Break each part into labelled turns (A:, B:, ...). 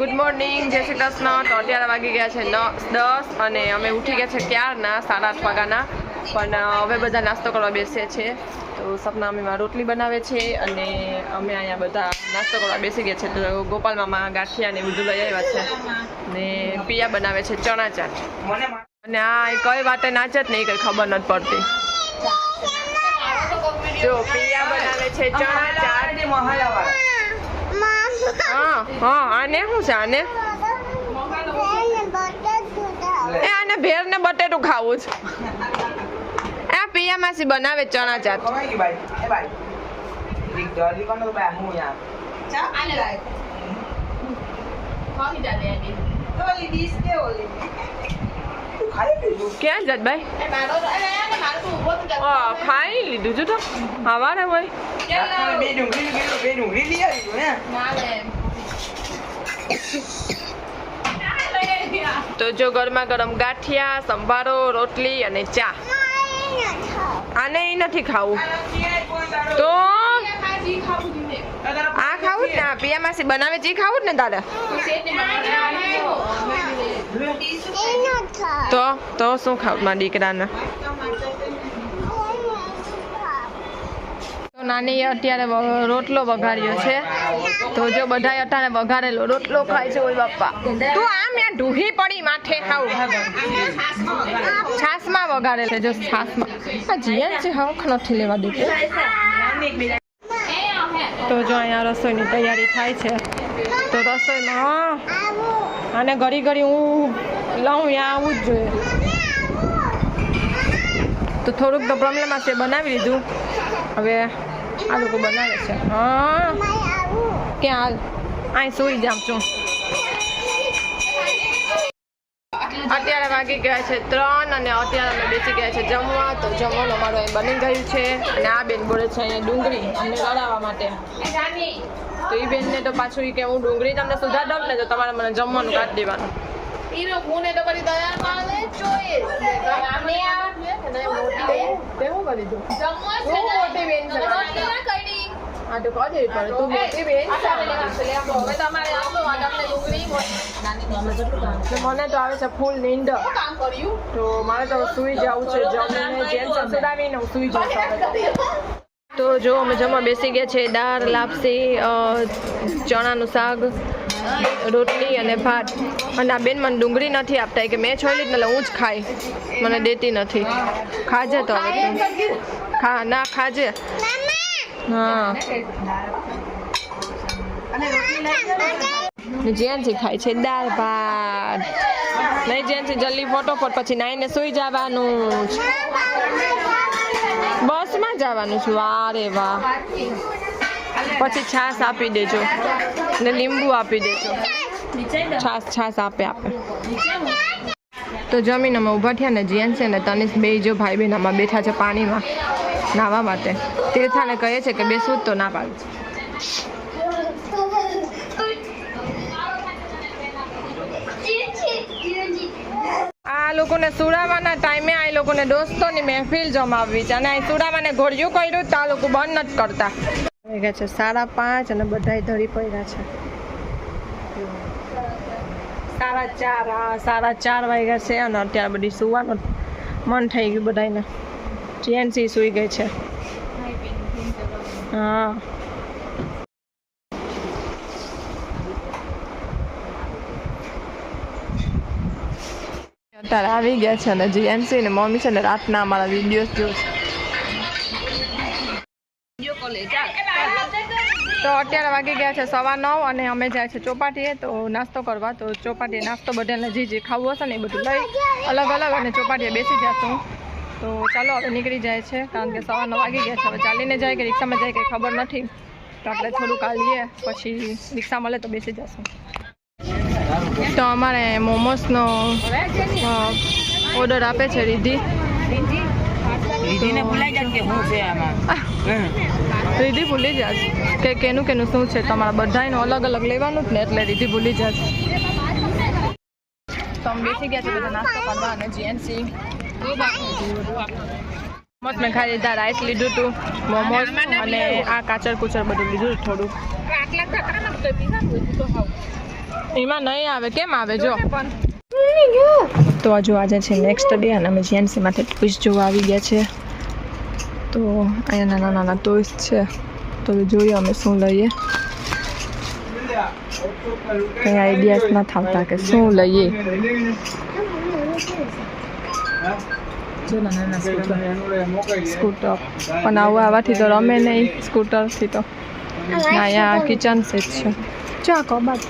A: Good morning, જય શ્રી કૃષ્ણ. તો અત્યારે વાગી ગયા છે દસ અને અમે ઉઠી ગયા છે ક્યારના? સાડા આઠ વાગ્યાના. પણ હવે બધા નાસ્તો કરવા બેસીએ છીએ તો સપના મમ્મીમાં રોટલી બનાવે છે અને અમે અહીંયા બધા નાસ્તો કરવા બેસી ગયા છે. તો ગોપાલ મામા, ગાંઠિયા ને બધું લઈ આવ્યા છે. ને પિયા બનાવે છે ચણા ચાટ. અને આ કઈ વાતે નાચે જ નહીં કઈ ખબર નથી પડતી. જો, પિયા બનાવે છે ચણા ચાટ. હા હા આને શું છે આને? એ આને ભેર ને બટેટું ખાવું છે. આ પિયા માસી બનાવે ચણા ચાટ. ક્યાં જત ભાઈ? ખાઈ લીધું છું તો. હવારે હોય. તો જો ગરમા ગરમ ગાંઠિયા, સંભારો, રોટલી અને ચા. આને એ નથી ખાવું. તો? આ ખાવું જ ને, આ પિયા માસી બનાવે છે ખાવું જ ને તારે તો તો શું ખાવું મારા દીકરાને તો નાની અત્યારે રોટલો વઘાર્યો છે. તો જો બધા અત્યારે વઘારેલો રોટલો ખાય છે ઓય બાપા. તું આમ યાર ઢૂહી પડી માથે ખાવ. છાસમાં વઘારે છે, જો છાસમાં આ જીએન છે હંખ નથી લેવા દીધું તો જો અહીંયા રસોઈની તૈયારી થાય છે. તો રસોઈમાં અને ઘડી ઘડી હું લઉં ત્યાં આવવું જ જોઈએ. તો થોડુંક તો પ્રોબ્લેમ હશે, બનાવી લીધું. હવે આ લોકો બનાવે છે. હા. ક્યાં હાલ? અહીં સુઈ જામ છું. અત્યારે વાગી ગયા છે ત્રણ અને અત્યારે અમે બેસી ગયા છે જમવા. તો જમવાનું અમારું અહીં બની ગયું છે. અને આ બેન બોલે છે અહીંયા ડુંગળી અમને લડાવવા માટે. તો એ બેનને તો પાછું એ કે હું ડુંગળી તમને સુધાર દઉં ને તો તમારે મને જમવાનું કાઢી દેવાનું. તે શું કરી દઉં? હા તો કહી દેવી તું મોટી બેન હવે તમારે આપો તમને ડુંગળી મને તો આવે છે ફૂલ નીંદ. તો મારે તો સુઈ જવું છે જમીને જેમ સુડાવીને હું સુઈ જાઉં છું. તો જો અમે જમવા બેસી ગયા છે દાળ લાપસી ચણાનું શાક. રોટલી અને ભાત. અને આ બેન મને ડુંગળી નથી આપતા. કે મેં છોડી એટલે હું જ ખાઈ. મને દેતી નથી. ખાજે તો ખા, ના, ખાજે. હા. જ્યાંથી ખાય છે દાળ ભાત. નહીં જ્યાંથી જલ્દી ફોટોફોટ પછી નાઈને સુઈ જવાનું બસમાં જવાનું છું. વારે વાહ. પછી છાશ આપી દેજો. ને લીંબુ આપી દેજો. છાશ છાશ આપે આપે. તો જમીન અમે ઊભા થયા ને જીએન છે ને તનિષ બે જો ભાઈ બહેન આમાં બેઠા છે પાણીમાં નાહવા માટે. તીર્થાને કહે છે કે બેસવું તો ના પાડું. આ લોકોને સુડાવાના ટાઈમે આ લોકોને દોસ્તોની મહેફિલ જમાવવી છે. અને આ સુડાવાને ઘોડિયું કર્યું તો આ લોકો બંધ નથી કરતા. ગયા છે. સાડા પાંચ અને બધાય ધરી પડ્યા છે. સાડા ચાર સાડા ચાર વાગ્યા છે અને અત્યારે બધી સુવાનું મન થઈ ગયું બધાને જીએનસી સુઈ ગઈ છે. હા. અત્યારે આવી ગયા છે અને જીએનસી ને મમ્મી છે ને રાતના અમારા વીડિયો જોશે. અત્યારે વાગી ગયા છે સવા નવ અને અમે જાય છે ચોપાટીએ તો નાસ્તો કરવા. તો ચોપાટીએ નાસ્તો બધાને જે જે ખાવું હશે ને એ બધું લઈ અલગ અલગ અને ચોપાટીએ બેસી જશું. તો ચાલો હવે નીકળી જાય છે કારણ કે સવા નવ વાગી ગયા છે. હવે ચાલીને જાય કે રિક્ષામાં જાય કે ખબર નથી. તો આપણે થોડુંક હાલીએ પછી રિક્ષા મળે તો બેસી જશું. તો અમારે મોમોસનો ઓર્ડર આપે છે રિધિ
B: રિધિને ભૂલાઈ જાય કે હું છે આમાં?
A: રિધિ ભૂલી જશે. કે કેનું કેનું શું છે, તમારા બધાયનું અલગ અલગ લેવાનું જ ને એટલે રીધી ભૂલી જશે. તો અમે બેસી ગયા છે બધા નાસ્તો કરવા અને જીએનસી મોમોસ મેં ખાઈ લીધા, રાઈસ લીધું હતું મોમોસ અને આ કાચર કુચર બધું લીધું થોડું. એમાં નહીં આવે, કેમ આવે જો? તો હજુ આજે છે નેક્સ્ટ ડે અને અમે જીએનસીમાંથી માંથી ટોઈસ જોવા આવી ગયા છે. તો અહીંયા નાના નાના ટોઈસ છે. તો જોઈએ અમે શું લઈએ. કંઈ આઈડિયાસ ના થતા કે શું લઈએ. સ્કૂટર પણ આવું આવવાથી તો રમે નહીં સ્કૂટરથી તો. અહીંયા કિચન સેટ છે. ચા કબાટ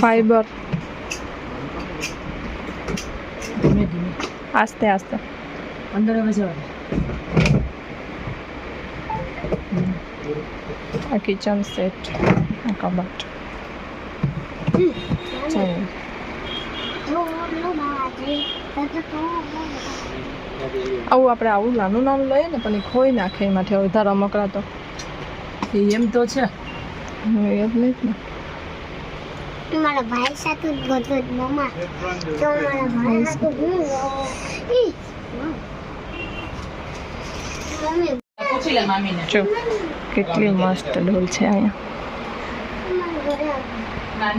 A: ફાઈબર આસ્તે આસ્તે
B: અંદર હવે જવા
A: આ કિચન સેટ આ કબાટ આવું આપણે આવું નાનું નાનું લઈએ ને પણ એ ખોઈ નાખે એમાંથી અડધા રમકડા તો
B: એમ તો છે
A: એમ નહીં ને
C: મારા ભાઈ સાથે જ ગયો મમ્મા. તો મારા ભાઈ સાથે હું
A: જો કેટલી મસ્ત ઢોલ છે અહીંયા.
C: મારા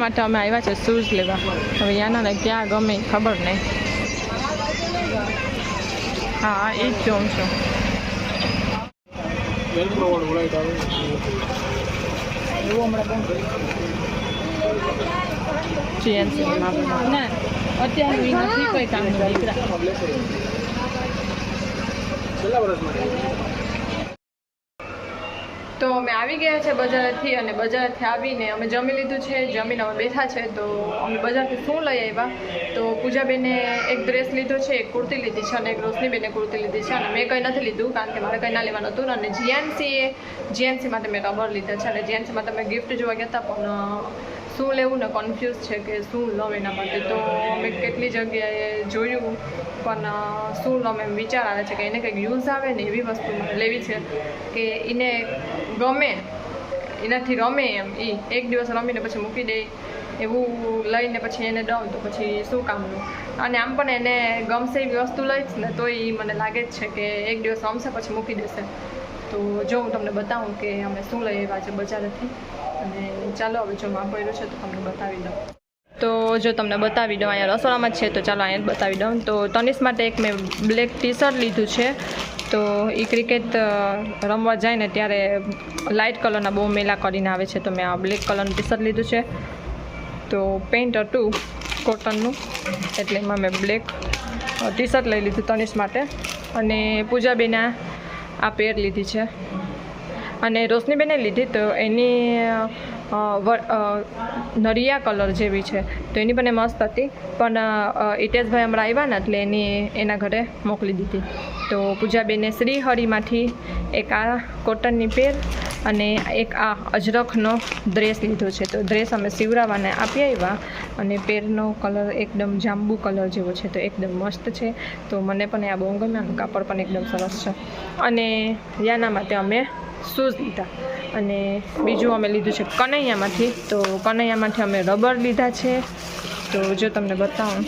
A: યાના માટે અમે આવ્યા છે શૂઝ લેવા. હવે યાનાને ક્યાં ગમે ખબર નહીં. હા, એ જ જોઉં છું.
B: અત્યારે નથી, કોઈ
A: તો અમે આવી ગયા છે બજારથી અને બજારથી આવીને અમે જમી લીધું છે. જમીને અમે બેઠા છે તો અમે બજારથી શું લઈ આવ્યા? તો પૂજાબેને એક ડ્રેસ લીધો છે, એક કુર્તી લીધી છે અને એક રોશનીબેને કુર્તી લીધી છે અને મેં કંઈ નથી લીધું કારણ કે મારે કંઈ ના લેવાનું હતું અને જીએનસીએ જીએનસી માટે મેં રબર લીધા છે અને જીએનસી માટે મેં ગિફ્ટ જોવા ગયા હતા પણ શું લેવું ને કન્ફ્યુઝ છે કે શું લઉં એના માટે તો અમે કેટલી જગ્યાએ જોયું, પણ શું લઉં એમ વિચાર આવે છે કે એને કંઈક યુઝ આવે ને એવી વસ્તુ લેવી છે કે એને ગમે, એનાથી રમે એમ એ એક દિવસ રમીને પછી મૂકી દે, એવું લઈને પછી એને દઉં તો પછી શું કામનું અને આમ પણ એને ગમશે એવી વસ્તુ લઈશ ને તો એ મને લાગે જ છે કે એક દિવસ રમશે પછી મૂકી દેશે. તો જો હું તમને બતાવું કે અમે શું લઈ આવ્યા છે બજારેથી. અને ચાલો, હવે જો માં પડ્યું છે તો તમને બતાવી દઉં. તો જો તમને બતાવી દઉં, અહીંયા રસોડામાં છે, તો ચાલો અહીંયા બતાવી દઉં. તો તનિષ માટે એક મેં બ્લેક ટી શર્ટ લીધું છે. તો એ ક્રિકેટ રમવા જાય ને ત્યારે લાઇટ કલરના બહુ મેલા કરીને આવે છે, તો મેં આ બ્લેક કલરનું ટી શર્ટ લીધું છે. તો પેન્ટ હતું કોટનનું, એટલે એમાં મેં બ્લેક ટી શર્ટ લઈ લીધું તનિષ માટે. અને પૂજાબેના આ પેર લીધી છે. અને રોશનીબેને લીધી તો એની નરિયા કલર જેવી છે. તો એની પણ મસ્ત હતી. પણ હિતેશભાઈ હમણાં આવ્યા ને એટલે એની, એના ઘરે મોકલી દીધી. તો પૂજાબેને શ્રીહરિમાંથી એક આ કોટનની પેર અને એક આ અજરખનો ડ્રેસ લીધો છે. તો ડ્રેસ અમે સિવરાવાને આપી આવ્યા અને પેરનો કલર એકદમ જાંબુ કલર જેવો છે. તો એકદમ મસ્ત છે. તો મને પણ આ બહુ ગમ્યા કાપડ પણ એકદમ સરસ છે. અને યાના માટે અમે શૂઝ લીધા અને બીજું અમે લીધું છે કનૈયામાંથી. તો કનૈયામાંથી અમે રબર લીધા છે. તો જો તમને બતાવું.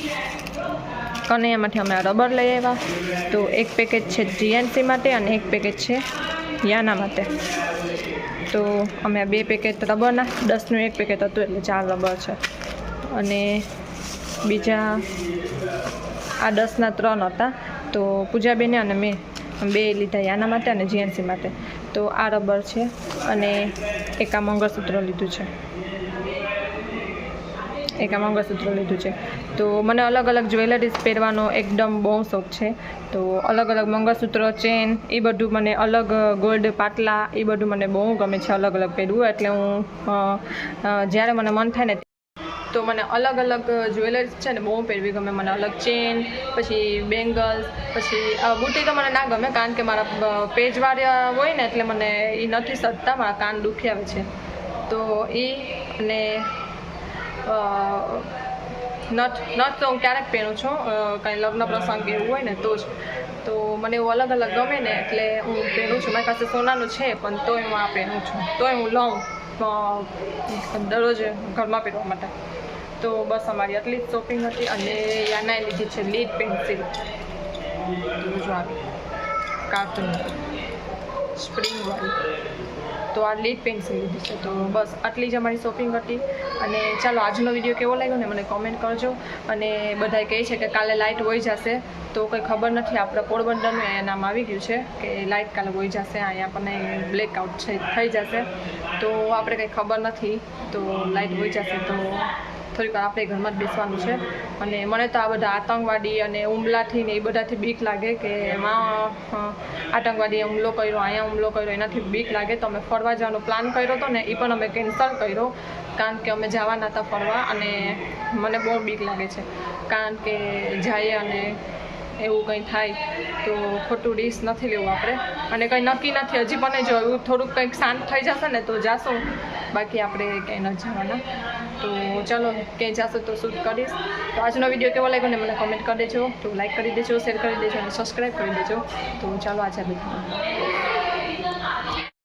A: કનૈયામાંથી અમે આ રબર લઈ આવ્યા. તો એક પેકેજ છે જીએનસી માટે અને એક પેકેજ છે યાના માટે. તો અમે આ બે પેકેટ રબરના, દસનું એક પેકેટ હતું એટલે ચાર રબર છે. અને બીજા આ દસના ત્રણ હતા. તો પૂજાબેને અને મેં બે લીધા યાના માટે અને જીએનસી માટે. તો આ રબર છે અને એક આ મંગળસૂત્ર લીધું છે. એક આ મંગળસૂત્ર લીધું છે. તો મને અલગ અલગ જ્વેલરીઝ પહેરવાનો એકદમ બહુ શોખ છે. તો અલગ અલગ મંગળસૂત્ર, ચેન, એ બધું મને અલગ, ગોલ્ડ, પાટલા, એ બધું મને બહુ ગમે છે અલગ અલગ પહેરવું. એટલે હું જ્યારે મને મન થાય ને તો મને અલગ અલગ જ્વેલર્સ છે ને બહુ પહેરવી ગમે. મને અલગ ચેન, પછી બેંગલ્સ, પછી બુટી તો મને ના ગમે કારણ કે મારા પેજવાળા હોય ને એટલે મને એ નથી સજતા. મારા કાન દુખી આવે છે. તો એ અને નથ નથ તો હું ક્યારેક પહેરું છું. કાંઈ લગ્ન પ્રસંગ એવું હોય ને તો જ. તો મને એવું અલગ અલગ ગમે ને એટલે હું પહેરું છું. મારી પાસે સોનાનું છે પણ તોય હું આ પહેરું છું. તોય હું લઉં દરરોજ ઘરમાં પહેરવા માટે. તો બસ અમારી આટલી જ શોપિંગ હતી અને યાનાએ લીધી છે લીડ પેન્સિલ જો આવી કાર્ટૂન સ્પ્રિંગવાળી તો આ લીડ પેન્સિલ લીધી છે. તો બસ આટલી જ અમારી શોપિંગ હતી. અને ચાલો આજનો વીડિયો કેવો લાગ્યો ને મને કોમેન્ટ કરજો. અને બધાય કહે છે કે કાલે લાઇટ વહી જશે. તો કંઈ ખબર નથી, આપણે પોરબંદરનું અહીંયા નામ આવી ગયું છે કે લાઇટ કાલે વહી જશે. અહીંયા આપણને બ્લેકઆઉટ છે, થઈ જશે. તો આપણે કંઈ ખબર નથી. તો લાઇટ વહી જશે તો થોડીક આપણે ઘરમાં જ બેસવાનું છે. અને મને તો આ બધા આતંકવાદી અને હુમલાથી ને એ બધાથી બીક લાગે કે એમાં આતંકવાદીએ હુમલો કર્યો, અહીંયા હુમલો કર્યો, એનાથી બીક લાગે. તો અમે ફરવા જવાનો પ્લાન કર્યો હતો ને એ પણ અમે કેન્સલ કર્યો. કારણ કે અમે જવાના હતા ફરવા અને મને બહુ બીક લાગે છે. કારણ કે જઈએ અને એવું કંઈ થાય તો ખોટું રિસ્ક નથી લેવું આપણે. અને કંઈ નક્કી નથી. હજી પણ જો થોડુંક કંઈક શાંત થઈ જશે ને તો જાશું. બાકી આપણે ક્યાંય ન જવાના. તો ચલો, ક્યાંય જશો તો શૂટ કરીશ. તો આજનો વીડિયો કેવો લાગ્યો ને મને કમેન્ટ કરી દેજો. તો લાઈક કરી દેજો શેર કરી દેજો અને સબસ્ક્રાઈબ કરી દેજો. તો ચાલો, આજે બધા.